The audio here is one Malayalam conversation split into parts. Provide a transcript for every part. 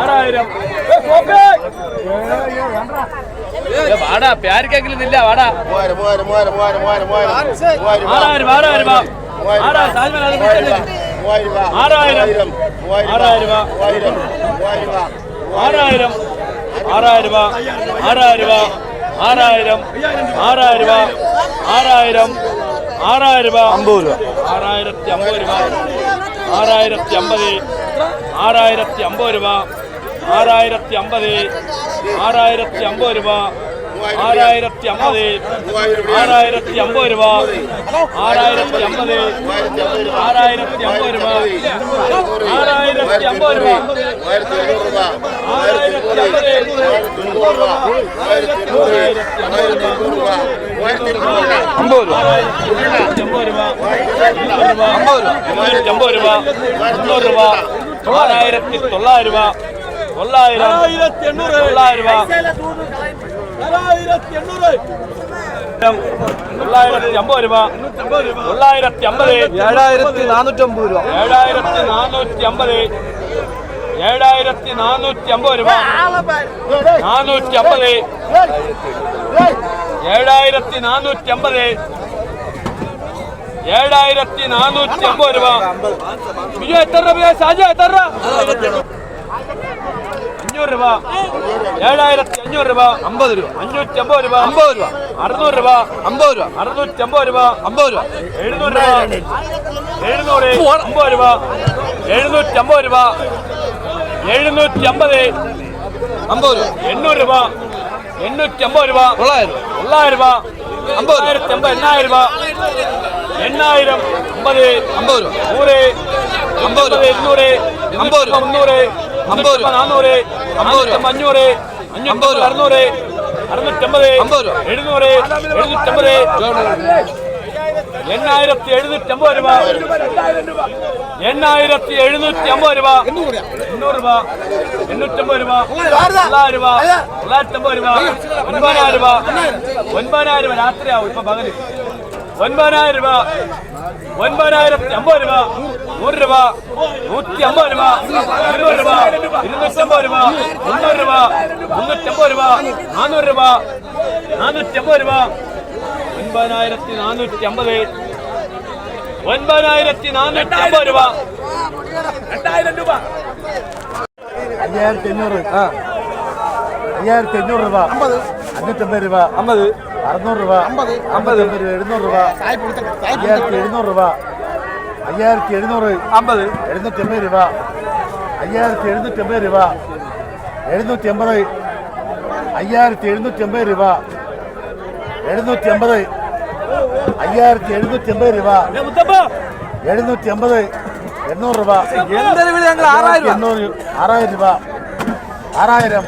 ആറായിരം വാടാ പ്യാരിക്കെങ്കിലും ഇല്ല വാടാ. ആറായിരം ആറായിരം ആറാ താജ്മഹൽ അത്? ആറായിരം ആറായിരം ആറായിരം ആറായിരം രൂപ ആറായിരം ആറായിരം ആറായിരം ആറായിരം ആറായിരം രൂപ അമ്പത് രൂപ. ആറായിരത്തി അമ്പത് രൂപ ആറായിരത്തി അമ്പത് ആറായിരത്തി അമ്പത് രൂപ ആറായിരത്തി അമ്പത് ആറായിരത്തി അമ്പത് രൂപ ആറായിരത്തി അമ്പത് ആറായിരത്തി അമ്പത് രൂപ ആറായിരത്തി അമ്പത് ആറായിരത്തി അമ്പത് രൂപ ആറായിരത്തി അമ്പത് രൂപ ആറായിരത്തി അമ്പത് അമ്പത് രൂപ അമ്പത് രൂപ അമ്പത് രൂപ രൂപ ആറായിരത്തി തൊള്ളായിരം. രൂപ തൊള്ളായിരം തൊള്ളായിരം രൂപ. തൊള്ളായിരത്തി അമ്പത് രൂപ. തൊള്ളായിരത്തി അമ്പത് ഏഴായിരത്തി നാനൂറ്റമ്പത് രൂപ. ഏഴായിരത്തി നാനൂറ്റി അമ്പത് ഏഴായിരത്തി നാനൂറ്റി അമ്പത് രൂപ നാനൂറ്റി അമ്പത് ഏഴായിരത്തി നാനൂറ്റി അമ്പത് ഏഴായിരത്തി നാനൂറ്റി അമ്പത് രൂപ. ബിജു എത്ര രൂപ? സാജു എത്ര രൂപ? അഞ്ഞൂറ് രൂപ. ഏഴായിരത്തി അഞ്ഞൂറ് രൂപ. അമ്പത് രൂപ. അഞ്ഞൂറ്റി അമ്പത് രൂപ. അമ്പത് രൂപ. അറുന്നൂറ് രൂപ. അമ്പത് രൂപ. അറുന്നൂറ്റി അമ്പത് രൂപ. അമ്പത് രൂപ. എഴുന്നൂറ് രൂപ. എഴുന്നൂറ്. അമ്പത് രൂപ. എഴുന്നൂറ്റി അമ്പത് രൂപ. എഴുന്നൂറ്റി അമ്പത് അമ്പത് രൂപ. എണ്ണൂറ് രൂപ. എണ്ണൂറ്റി അമ്പത് രൂപ. തൊള്ളായിരം തൊള്ളായിരം രൂപ. അമ്പതിനായിരത്തി അമ്പത് എണ്ണായിരം രൂപ. എണ്ണായിരം അമ്പത് അമ്പത് രൂപ. നൂറ് അമ്പത് രൂപ. എണ്ണൂറ് അമ്പത് രൂപ. മുന്നൂറ് അമ്പത് രൂപ. നാനൂറ് അമ്പത് രൂപ. അഞ്ഞൂറ് അഞ്ഞൂറ്റമ്പത് രൂപ. അറുന്നൂറ് അറുന്നൂറ്റമ്പത് അമ്പത് രൂപ. എഴുന്നൂറ് എഴുന്നൂറ്റമ്പത് എണ്ണായിരത്തി രൂപ. എണ്ണായിരത്തി എഴുന്നൂറ്റി അമ്പത് രൂപ. എണ്ണൂറ് രൂപ. എണ്ണൂറ്റമ്പത് രൂപ. തൊള്ളായിരം രൂപ. ഒൻപതിനായിരം രൂപ. ഒൻപതിനായിരം രൂപ രാത്രിയാവും ഇപ്പൊ പകൽ. ഒൻപതിനായിരം രൂപ. ഒൻപതിനായിരത്തി അമ്പത് രൂപ. നൂറ് രൂപ. നൂറ്റി അമ്പത് രൂപ. ഇരുന്നൂറ് രൂപ. ഇരുന്നൂറ്റമ്പത് രൂപ. മുന്നൂറ് രൂപ. മുന്നൂറ്റമ്പത് രൂപ. നാനൂറ് രൂപ. നാനൂറ്റമ്പത് രൂപ. ഒൻപതിനായിരത്തി നാനൂറ്റി അമ്പത് ഒൻപതിനായിരത്തി നാനൂറ്റി അമ്പത് രൂപ. രണ്ടായിരം രൂപ. അയ്യായിരത്തി അഞ്ഞൂറ്. അയ്യായിരത്തി അഞ്ഞൂറ് രൂപ. അമ്പത് അഞ്ഞൂറ്റമ്പത് രൂപ. അമ്പത്. അറുന്നൂറ് രൂപ. അമ്പത്. അമ്പത്. എഴുന്നൂറ് രൂപ. അയ്യായിരത്തി എഴുന്നൂറ് രൂപ. അയ്യായിരത്തി എഴുന്നൂറ്. അമ്പത്. എഴുന്നൂറ്റി അമ്പത് രൂപ. അയ്യായിരത്തി എഴുന്നൂറ്റി അമ്പത് രൂപ. എഴുന്നൂറ്റി അമ്പത് അയ്യായിരത്തി എഴുന്നൂറ്റി അമ്പത് രൂപ. എഴുന്നൂറ്റി അമ്പത് അയ്യായിരത്തി എഴുന്നൂറ്റി അമ്പത് രൂപ എഴുന്നൂറ്റി അമ്പത് എണ്ണൂറ് രൂപ. എണ്ണൂറ്. ആറായിരം രൂപ. ആറായിരം.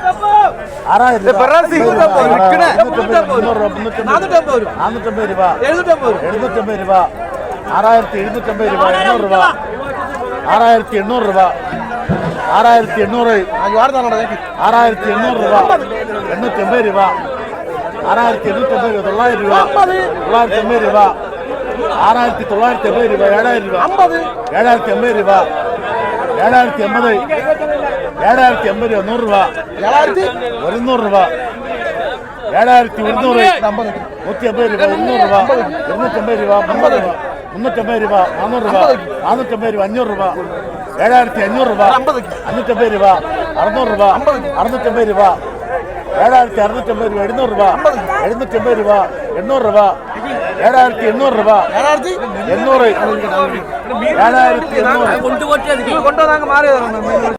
നാനൂറ്റമ്പത് രൂപ. നാനൂറ്റമ്പത് രൂപ. എഴുന്നൂറ്റമ്പത് രൂപ. എഴുന്നൂറ്റമ്പത് രൂപ. ആറായിരത്തി എഴുന്നൂറ്റമ്പത് രൂപ. എണ്ണൂറ് രൂപ. ആറായിരത്തി എണ്ണൂറ് രൂപ. ആറായിരത്തി എണ്ണൂറ്. ആറായിരത്തി എണ്ണൂറ് രൂപ. എണ്ണൂറ്റമ്പത് രൂപ. ആറായിരത്തി എണ്ണൂറ്റമ്പത് രൂപ. തൊള്ളായിരം രൂപ. തൊള്ളായിരത്തി അമ്പത് രൂപ. ആറായിരത്തി തൊള്ളായിരത്തി അമ്പത് രൂപ. ഏഴായിരം രൂപ. ഏഴായിരത്തി അമ്പത് രൂപ. ഏഴായിരത്തി അമ്പത് ഏഴായിരത്തി അമ്പത് രൂപ ഏഴായിരത്തി രൂപ. ഒരുന്നൂറ് രൂപ. ഏഴായിരത്തി ഒരുന്നൂറ് നൂറ്റി അമ്പത് രൂപ ഇരുന്നൂറ് രൂപ. ഇരുന്നൂറ്റമ്പത് രൂപ മുന്നൂറ് രൂപ. മുന്നൂറ്റമ്പത് രൂപ നാനൂറ് രൂപ. നാനൂറ്റമ്പത് രൂപ അഞ്ഞൂറ് രൂപ. ഏഴായിരത്തി അഞ്ഞൂറ് രൂപ. അഞ്ഞൂറ്റമ്പത് രൂപ അറുന്നൂറ് രൂപ. അറുന്നൂറ്റമ്പത് രൂപ. ഏഴായിരത്തി അറുന്നൂറ്റമ്പത് രൂപ എഴുന്നൂറ് രൂപ. എഴുന്നൂറ്റമ്പത് രൂപ എണ്ണൂറ് രൂപ. ഏഴായിരത്തി എണ്ണൂറ് രൂപ. എണ്ണൂറ്. ഏഴായിരത്തി എണ്ണൂറ്. മാറിയതാണ്.